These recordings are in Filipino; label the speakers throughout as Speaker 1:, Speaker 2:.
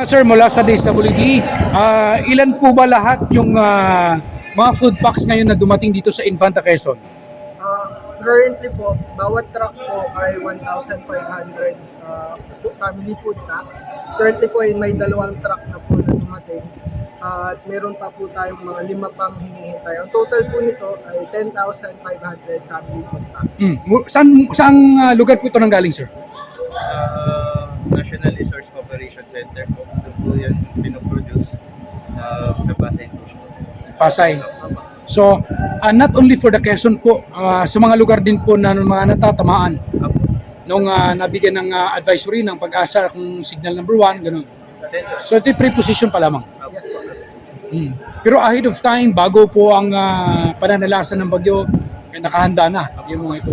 Speaker 1: Sir, mula sa DSWD, ah, ilan po ba lahat yung ah, mga food packs ngayon na dumating dito sa Infanta Quezon?
Speaker 2: Uh, currently po, bawat truck po ay 1,500 uh, family food packs. Currently po ay may dalawang truck na po na dumating. Uh, at meron pa po tayong mga lima pang hinihintay. Ang total po nito ay 10,500 family food packs.
Speaker 1: Hmm. Mu- Saan, saan ah, lugar po ito nang galing, sir?
Speaker 3: uh, National Resource Operation Center po. Doon po yan pinoproduce uh, sa Pasay po.
Speaker 1: Pasay. So, ah, not only for the Quezon po, ah, sa mga lugar din po na mga natatamaan
Speaker 3: Apo.
Speaker 1: nung ah, nabigyan ng ah, advisory ng pag-asa kung signal number one, ganun. So, ito yung preposition pa lamang.
Speaker 2: Yes po.
Speaker 1: Hmm. Pero ahead of time, bago po ang ah, pananalasan ng bagyo, eh, nakahanda na yung mga ito.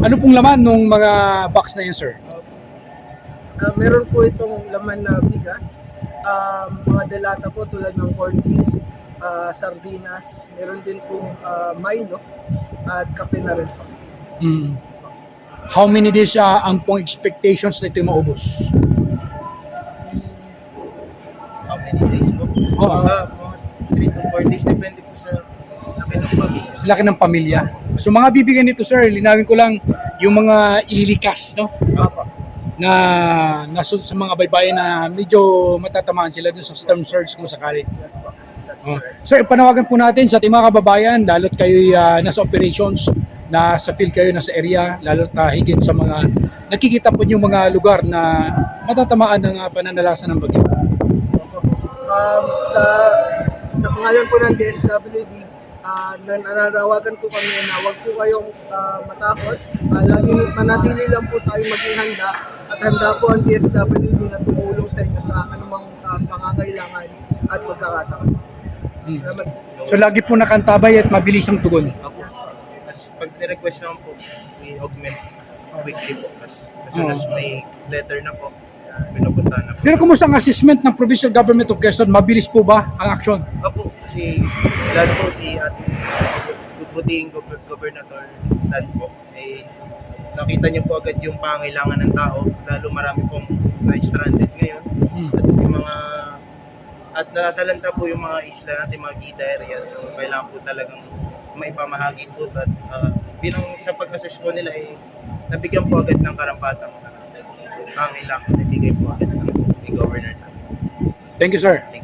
Speaker 1: Ano pong laman nung mga box na yun, sir?
Speaker 2: Uh, meron po itong laman na bigas. Um, mga delata po tulad ng corned beef, uh, sardinas, meron din po uh, Milo at kape na rin po.
Speaker 1: Hmm. How many days ah, ang pong expectations na ito yung maubos?
Speaker 3: How many days po? Ah, mga 3 to 4 days. Depende po sa laki ng pamilya.
Speaker 1: Sa laki ng pamilya. So mga bibigyan nito, sir, linawin ko lang yung mga ililikas, no?
Speaker 2: Papa.
Speaker 1: Na nasunod sa mga baybayin na medyo matatamaan sila dun sa storm surge kung sakali.
Speaker 2: Yes po. That's
Speaker 1: Oh.
Speaker 2: correct.
Speaker 1: Sir, panawagan po natin sa ating mga kababayan, lalo't kayo nasa operations, nasa field kayo, nasa area, lalo't uh, higit sa mga nakikita po yung mga lugar na matatamaan ng uh, pananalasan ng bagyo.
Speaker 2: Um, sa sa pangalan po ng DSWD, uh, nananawagan po kami na huwag po kayong ah, matakot. Uh, lagi manatili lang po tayo maging handa at handa po ang DSWD na tumulong sa inyo sa anumang ah, pangangailangan at pagkakataon.
Speaker 1: Hmm.
Speaker 2: Salamat.
Speaker 1: So lagi po nakantabay at mabilis ang tugon.
Speaker 3: Apo. As pag ni-request naman po, we augment weekly po. As, as soon as may letter na po, pinupunta na po.
Speaker 1: Pero kumusta ang assessment ng Provincial Government of Quezon? Mabilis po ba ang aksyon?
Speaker 3: Apo, kasi lalo po si ating buting gobernador Dan po, eh, nakita niyo po agad yung pangailangan ng tao, lalo marami pong na-stranded ngayon.
Speaker 1: Hmm.
Speaker 3: At yung mga at nasalanta po yung mga isla natin, mga gida areas. So, kailangan po talagang maipamahagi po at ah, bilang sa pag-assess po nila eh, nabigyan po agad ng karampatang pangailangan, nabigay po agad ng Governor.
Speaker 1: Thank you, sir.
Speaker 3: Thank you.